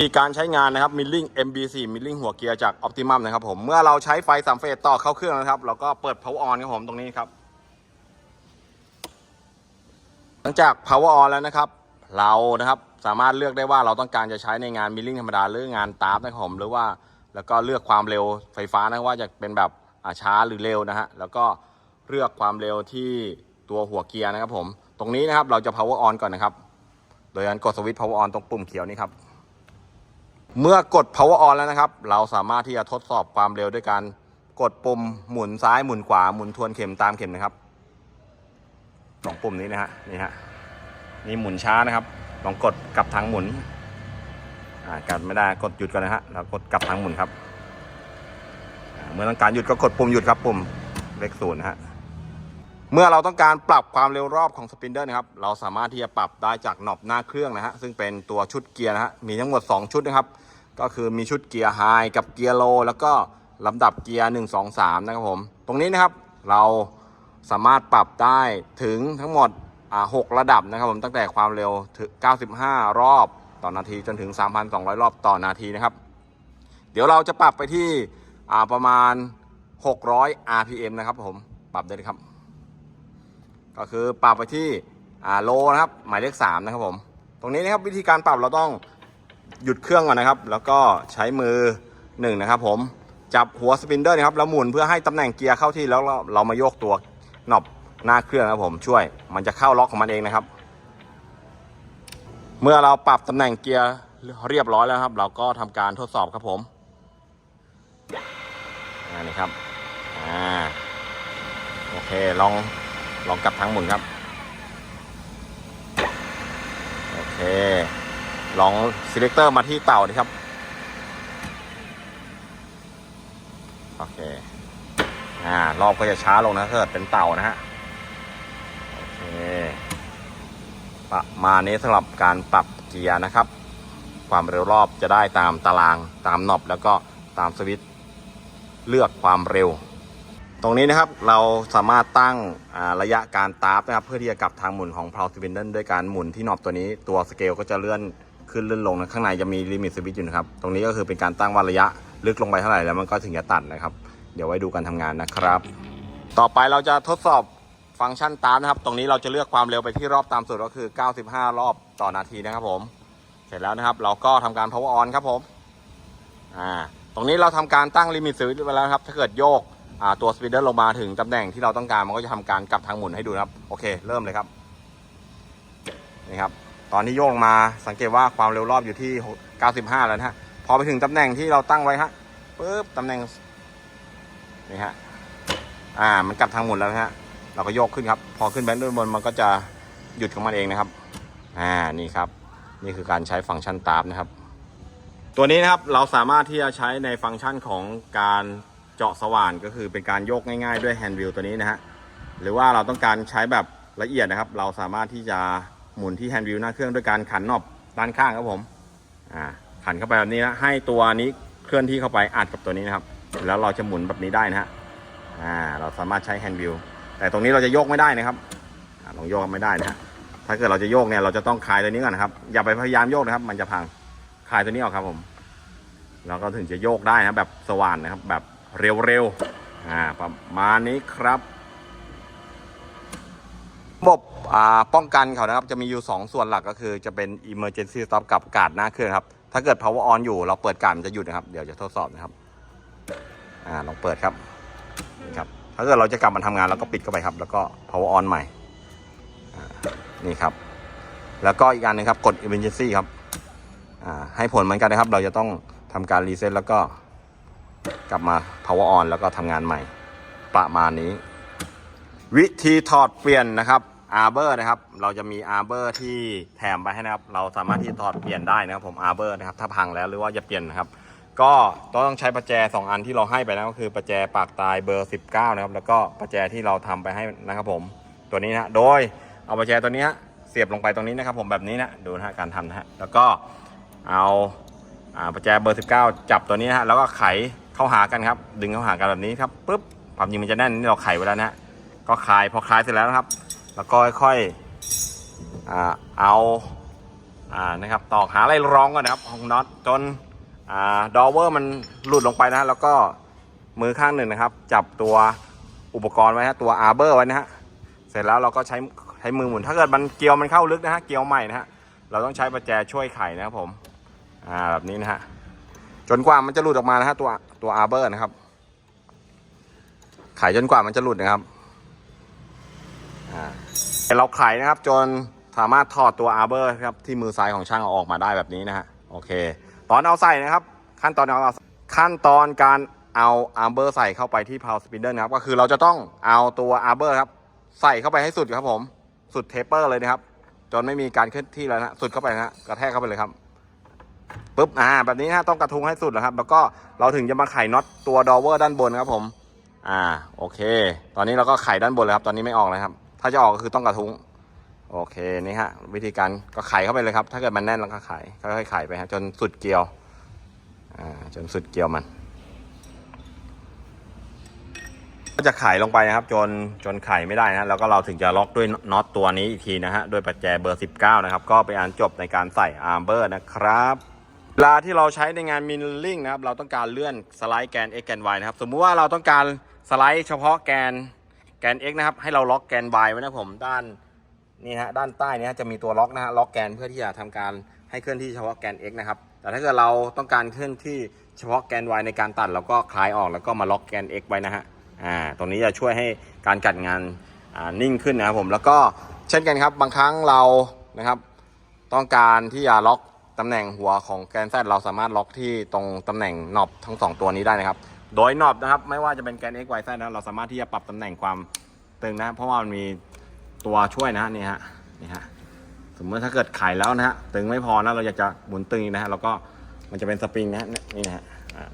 มีการใช้งานนะครับมิลลิ่ง MB4 มิลลิ่งหัวเกียร์จาก Optimum นะครับผมเมื่อเราใช้ไฟสามเฟสต่อเข้าเครื่องนะครับ เราก็เปิด power on ครับผมตรงนี้ครับ หลังจาก power on แล้วนะครับ เรานะครับสามารถเลือกได้ว่าเราต้องการจะใช้ในงานมิลลิ่งธรรมดาหรืองานตาร์ฟนะครับผมหรือว่าแล้วก็เลือกความเร็วไฟฟ้านะว่าจะเป็นแบบช้าหรือเร็วนะฮะแล้วก็เลือกความเร็วที่ตัวหัวเกียร์นะครับผมตรงนี้นะครับเราจะ power on ก่อนนะครับ โดยการกดสวิตช์ power on ตรงปุ่มเขียวนี้ครับ เมื่อกด power on แล้วนะครับ เราสามารถที่จะทดสอบความเร็วด้วยการกดปุ่มหมุนซ้ายหมุนขวาหมุนทวนเข็มตามเข็มนะครับสองปุ่มนี้นะฮะนี่ฮะนี่หมุนช้านะครับ ลองกดกลับทางหมุนอ่ากลับไม่ได้กดหยุดก่อนนะฮะแล้วกดกลับทางหมุนครับเมื่อต้องการหยุดก็กดปุ่มหยุดครับปุ่มเลขศูนย์นะฮะ เมื่อเราต้องการปรับความเร็วรอบของสปินเดอร์นะครับ เราสามารถที่จะปรับได้จากหนอบหน้าเครื่องนะฮะ ซึ่งเป็นตัวชุดเกียร์นะฮะ มีทั้งหมด 2 ชุดนะครับ ก็คือมีชุดเกียร์ไฮกับเกียร์โลแล้วก็ลำดับเกียร์ 1 2 3 นะครับผม ตรงนี้นะครับ เราสามารถปรับได้ถึงทั้งหมดอ่า6ระดับนะครับผม ตั้งแต่ความเร็วถึง 95 รอบต่อนาทีจนถึง 3,200 รอบต่อนาทีนะครับ เดี๋ยวเราจะปรับไปที่ประมาณ 600 RPM นะครับผม ปรับได้เลยครับ ก็คือปรับไปที่โลนะครับหมายเลข3นะครับผมตรงนี้นะครับวิธีการปรับเราต้องหยุดเครื่องก่อนนะครับ แล้วก็ใช้มือหนึ่งนะครับผมจับหัวสปินเดอร์นะครับแล้วหมุนเพื่อให้ตำแหน่งเกียร์เข้าที่แล้วเราเรามาโยกตัวหนอบหน้าเครื่องนะครับผมช่วยมันจะเข้าล็อกของมันเองนะครับ เมื่อเราปรับตำแหน่งเกียร์เรียบร้อยแล้วครับ เราก็ทำการทดสอบครับผมนี่ครับอ่าโอเคลอง ลองกลับทางหมุนครับ โอเค ลอง selector มาที่เต่าดิครับ โอเค อ่า รอบก็จะช้าลงนะเกิดเป็นเต่านะฮะ โอเค ประมาณนี้สำหรับการปรับเกียร์นะครับ ความเร็วรอบจะได้ตามตาราง ตามนอบแล้วก็ตามสวิตช์เลือกความเร็ว ตรงนี้นะครับเราสามารถตั้งระยะการตาร์ฟนะครับเพื่อที่จะกลับทางหมุนของ p o w e r s p i n d l e ด้วยการหมุนที่นอบตัวนี้ตัวสเกลก็จะเลื่อนขึ้นเลื่อนลงนะข้างในจะมีลิมิตสวิตช์อยู่นะครับ ตรงนี้ก็คือเป็นการตั้งว่าระยะลึกลงไปเท่าไหร่แล้วมันก็ถึงจะตัดนะครับ เดี๋ยวไว้ดูการทำงานนะครับ ต่อไปเราจะทดสอบฟังก์ชันตามนะครับ ตรงนี้เราจะเลือกความเร็วไปที่รอบตามสุดก็คือ 95 รอบต่อนาทีนะครับผม เสร็จแล้วนะครับ เราก็ทำการ power on ครับผมอ่าตรงนี้เราทำการตั้งลิมิตสวิตช์ไว้แล้วครับ ถ้าเกิดโยก ตัวสปีดเดอร์ลงมาถึงตำแหน่งที่เราต้องการมันก็จะทำการกลับทางหมุนให้ดูนะครับ โอเค เริ่มเลยครับนี่ครับ ตอนที่โยกมาสังเกตว่าความเร็วรอบอยู่ที่ 95 แล้วนะฮะพอไปถึงตำแหน่งที่เราตั้งไว้ฮะปุ๊บตำแหน่งนี่ฮะอ่ามันกลับทางหมุนแล้วนะฮะเราก็โยกขึ้นครับ พอขึ้นแบนด้วยบนมันก็จะหยุดของมันเองนะครับอ่านี่ครับ นี่คือการใช้ฟังก์ชันตาร์ฟนะครับ ตัวนี้นะครับเราสามารถที่จะใช้ในฟังก์ชันของการ เจาะสว่านก็คือเป็นการโยกง่ายๆ ด้วยแฮนด์วิลตัวนี้นะฮะหรือว่าเราต้องการใช้แบบละเอียดนะครับ เราสามารถที่จะหมุนที่แฮนด์วิลหน้าเครื่องด้วยการขันนอบด้านข้างครับผมอ่าขันเข้าไปแบบนี้นะให้ตัวนี้เคลื่อนที่เข้าไปอัดกับตัวนี้นะครับ แล้วเราจะหมุนแบบนี้ได้นะฮะอ่าเราสามารถใช้แฮนด์วิลแต่ตรงนี้เราจะโยกไม่ได้นะครับอ่าลองโยกไม่ได้นะฮะถ้าเกิดเราจะโยกเนี่ยเราจะต้องคลายตัวนี้ก่อนนะครับ อย่าไปพยายามโยกนะครับ มันจะพังคลายตัวนี้ออกครับผมเราก็ถึงจะโยกได้นะแบบสว่านนะครับ แบบ เร็วๆอ่าประมาณนี้ครับระบบป้องกันเขานะครับ จะมีอยู่ 2 ส่วนหลักก็คือจะเป็น emergency stop กับการ์ดหน้าเครื่องครับ ถ้าเกิด power on อยู่เราเปิดการ์ดมันจะหยุดนะครับ เดี๋ยวจะทดสอบนะครับอ่าลองเปิดครับนี่ครับ ถ้าเกิดเราจะกลับมาทำงานเราก็ปิดเข้าไปครับ แล้วก็ power on ใหม่นี่ครับ แล้วก็อีกอันหนึงครับกด emergency ครับอ่าให้ผลเหมือนกันนะครับ เราจะต้องทำการรีเซ็ตแล้วก็ กลับมา power on แล้วก็ทำงานใหม่ ประมาณนี้ วิธีถอดเปลี่ยนนะครับอาร์เบอร์นะครับ เราจะมีอาร์เบอร์ที่แถมไปให้นะครับ เราสามารถที่ถอดเปลี่ยนได้นะครับ ผมอาร์เบอร์นะครับ ถ้าพังแล้วหรือว่าจะเปลี่ยนนะครับ ก็ต้องใช้ประแจ 2 อันที่เราให้ไปนะก็คือประแจปากตายเบอร์ 19 นะครับ แล้วก็ประแจที่เราทำไปให้นะครับ ผม ตัวนี้นะ โดยเอาประแจตัวนี้เสียบลงไปตรงนี้นะครับ ผมแบบนี้นะ ดูนะการทำนะฮะ แล้วก็เอาประแจเบอร์ 19 จับตัวนี้ฮะ แล้วก็ไข เข้าหากันครับ ดึงเข้าหากันแบบนี้ครับปุ๊บความจริงมันจะแน่นนี่เราไขไว้แล้วนะฮะก็คลายพอคลายเสร็จแล้วนะครับ แล้วก็ค่อยๆเอาอ่านะครับตอกหาอะไรรองก่อนนะครับของน็อตจนอ่าดอเวอร์มันหลุดลงไปนะฮะแล้วก็มือข้างหนึ่งนะครับ จับตัวอุปกรณ์ไว้ฮะตัวอาร์เบอร์ไว้นะฮะเสร็จแล้วเราก็ใช้ใช้มือหมุนถ้าเกิดมันเกลียวมันเข้าลึกนะฮะเกลียวใหม่นะฮะเราต้องใช้ประแจช่วยไขนะครับผมอ่าแบบนี้นะฮะ จนกว่ามันจะหลุดออกมานะฮะตัวตัวอาร์เบอร์นะครับ ไขจนกว่ามันจะหลุดนะครับอ่าเราไขนะครับ จนสามารถถอดตัวอาร์เบอร์ครับที่มือซ้ายของช่างเอาออกมาได้แบบนี้นะฮะโอเค ตอนเอาใส่นะครับ ขั้นตอนเอาขั้นตอนการเอาอาร์เบอร์ใส่เข้าไปที่พาวสปินเดอร์นะครับก็คือเราจะต้องเอาตัวอาร์เบอร์ครับใส่เข้าไปให้สุดครับผม สุดเทปเปอร์เลยนะครับ จนไม่มีการเคลื่อนที่แล้วนะ สุดเข้าไปนะฮะกระแทกเข้าไปเลยครับ ปุ๊บอ่าแบบนี้นะฮะต้องกระทุ้งให้สุดนะครับ แล้วก็เราถึงจะมาไขน็อตตัวดอเวอร์ด้านบนครับผม อ่าโอเค ตอนนี้เราก็ไขด้านบนเลยครับ ตอนนี้ไม่ออกเลยครับ ถ้าจะออกก็คือต้องกระทุ้งโอเคนี่ฮะวิธีการก็ไขเข้าไปเลยครับ ถ้าเกิดมันแน่นแล้วก็ไขค่อยๆไขไปฮะจนสุดเกลียวอ่าจนสุดเกลียวมัน ก็จะไขลงไปนะครับ จนจนไขไม่ได้นะแล้วก็เราถึงจะล็อกด้วยน็อตตัวนี้อีกทีนะฮะด้วยปัจแจเบอร์ 19 นะครับ ก็เป็นอันจบในการใส่อาร์เบอร์นะครับ เวลาที่เราใช้ในงานมิลลิ่งนะครับเราต้องการเลื่อนสไลด์แกน x แกน y นะครับ สมมุติว่าเราต้องการสไลด์เฉพาะแกนแกน x นะครับ ให้เราล็อกแกน y ไว้นะผมด้านนี่ฮะด้านใต้นี้จะมีตัวล็อกนะฮะล็อกแกนเพื่อที่จะทำการให้เคลื่อนที่เฉพาะแกน x นะครับ แต่ถ้าเกิดเราต้องการเคลื่อนที่เฉพาะแกน y ในการตัดเราก็คลายออกแล้วก็มาล็อกแกน x ไว้นะฮะอ่าตรงนี้จะช่วยให้การกัดงานอ่านิ่งขึ้นนะครับผมแล้วก็เช่นกันครับบางครั้งเรานะครับ ต้องการที่จะล็อก ตำแหน่งหัวของแกน z เราสามารถล็อกที่ตรงตำแหน่งนอบทั้งสองตัวนี้ได้นะครับ โดยนอบนะครับไม่ว่าจะเป็นแกน x y z นะเราสามารถที่จะปรับตำแหน่งความตึงนะ เพราะว่ามันมีตัวช่วยนะนี่ฮะนี่ฮะสมมติถ้าเกิดไขแล้วนะฮะตึงไม่พอนะเราอยากจะหมุนตึงนะฮะแล้วก็มันจะเป็นสปริงนะฮะนี่นะฮะ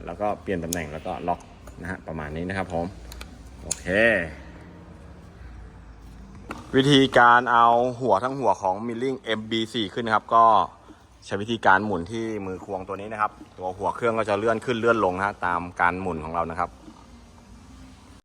แล้วก็เปลี่ยนตำแหน่งแล้วก็ล็อกนะฮะประมาณนี้นะครับผมโอเค วิธีการเอาหัวทั้งหัวของ Milling MB4 ขึ้นนะครับก็ ใช้วิธีการหมุนที่มือควงตัวนี้นะครับ ตัวหัวเครื่องก็จะเลื่อนขึ้นเลื่อนลงนะตามการหมุนของเรานะครับ